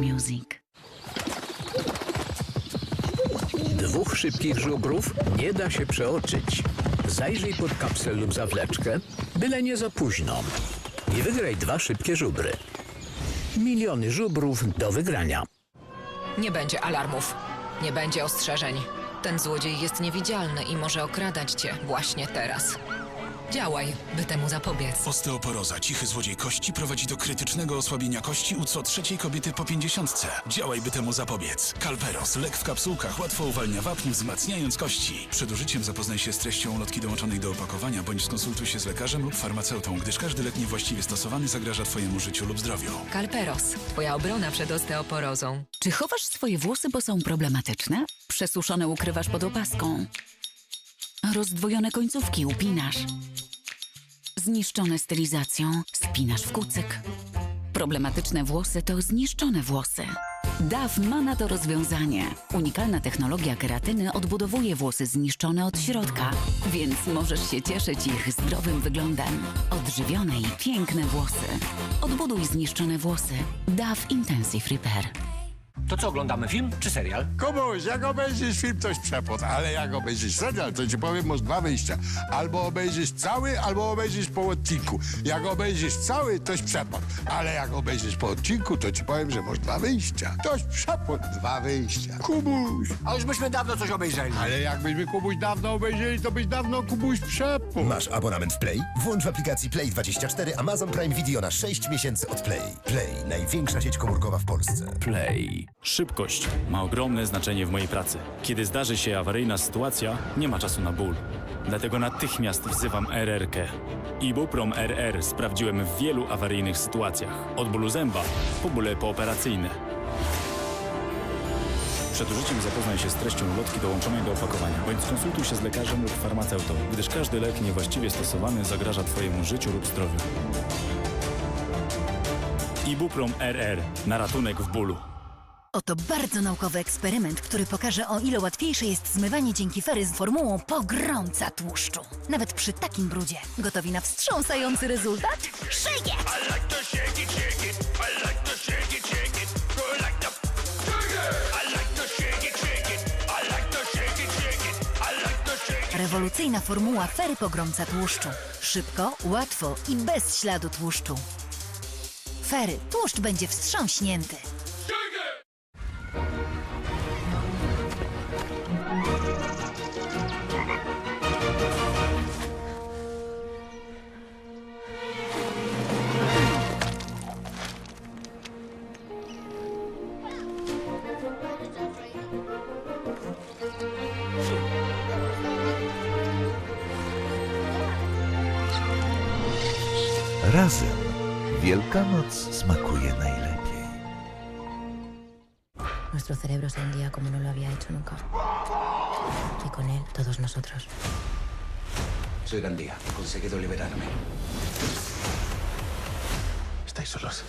Music. Dwóch szybkich żubrów nie da się przeoczyć. Zajrzyj pod kapsel lub zawleczkę, byle nie za późno. I wygraj dwa szybkie żubry. Miliony żubrów do wygrania. Nie będzie alarmów. Nie będzie ostrzeżeń. Ten złodziej jest niewidzialny i może okradać cię właśnie teraz. Działaj, by temu zapobiec. Osteoporoza, cichy złodziej kości prowadzi do krytycznego osłabienia kości u co trzeciej kobiety po pięćdziesiątce. Działaj, by temu zapobiec. Kalperos, lek w kapsułkach, łatwo uwalnia wapń, wzmacniając kości. Przed użyciem zapoznaj się z treścią ulotki dołączonej do opakowania, bądź skonsultuj się z lekarzem lub farmaceutą, gdyż każdy lek niewłaściwie stosowany zagraża twojemu życiu lub zdrowiu. Kalperos, twoja obrona przed osteoporozą. Czy chowasz swoje włosy, bo są problematyczne? Przesuszone ukrywasz pod opaską. Rozdwojone końcówki upinasz. Zniszczone stylizacją spinasz w kucyk. Problematyczne włosy to zniszczone włosy. DAF ma na to rozwiązanie. Unikalna technologia keratyny odbudowuje włosy zniszczone od środka, więc możesz się cieszyć ich zdrowym wyglądem. Odżywione i piękne włosy. Odbuduj zniszczone włosy. DAF Intensive Repair. To co, oglądamy film czy serial? Kubuś, jak obejrzysz film, toś przepot, ale jak obejrzysz serial, to ci powiem, masz dwa wyjścia. Albo obejrzysz cały, albo obejrzysz po odcinku. Jak obejrzysz cały, toś przepot, ale jak obejrzysz po odcinku, to ci powiem, że masz dwa wyjścia. Toś przepot, dwa wyjścia. Kubuś, A już byśmy dawno coś obejrzeli. ale jakbyśmy Kubuś dawno obejrzeli, to byś dawno Kubuś przepot. Masz abonament w Play? Włącz w aplikacji Play24 Amazon Prime Video na 6 miesięcy od Play. Play, największa sieć komórkowa w Polsce. Play. Szybkość ma ogromne znaczenie w mojej pracy. Kiedy zdarzy się awaryjna sytuacja, nie ma czasu na ból. Dlatego natychmiast wzywam RRK. Ibuprom RR sprawdziłem w wielu awaryjnych sytuacjach. Od bólu zęba po bóle pooperacyjne. Przed użyciem zapoznaj się z treścią ulotki dołączonej do opakowania, bądź skonsultuj się z lekarzem lub farmaceutą, gdyż każdy lek niewłaściwie stosowany zagraża Twojemu życiu lub zdrowiu. Ibuprom RR na ratunek w bólu. Oto bardzo naukowy eksperyment, który pokaże, o ile łatwiejsze jest zmywanie dzięki fery z formułą pogromca tłuszczu. Nawet przy takim brudzie. Gotowi na wstrząsający rezultat? Szyję! Rewolucyjna formuła fery pogromca tłuszczu. Szybko, łatwo i bez śladu tłuszczu. Fery, tłuszcz będzie wstrząśnięty. Razem Wielkanoc smakuje najlepiej. Nuestro cerebro se hundía como no lo había hecho nunca. Y con él todos nosotros. Soy Gandía. He conseguido liberarme. Estáis solos.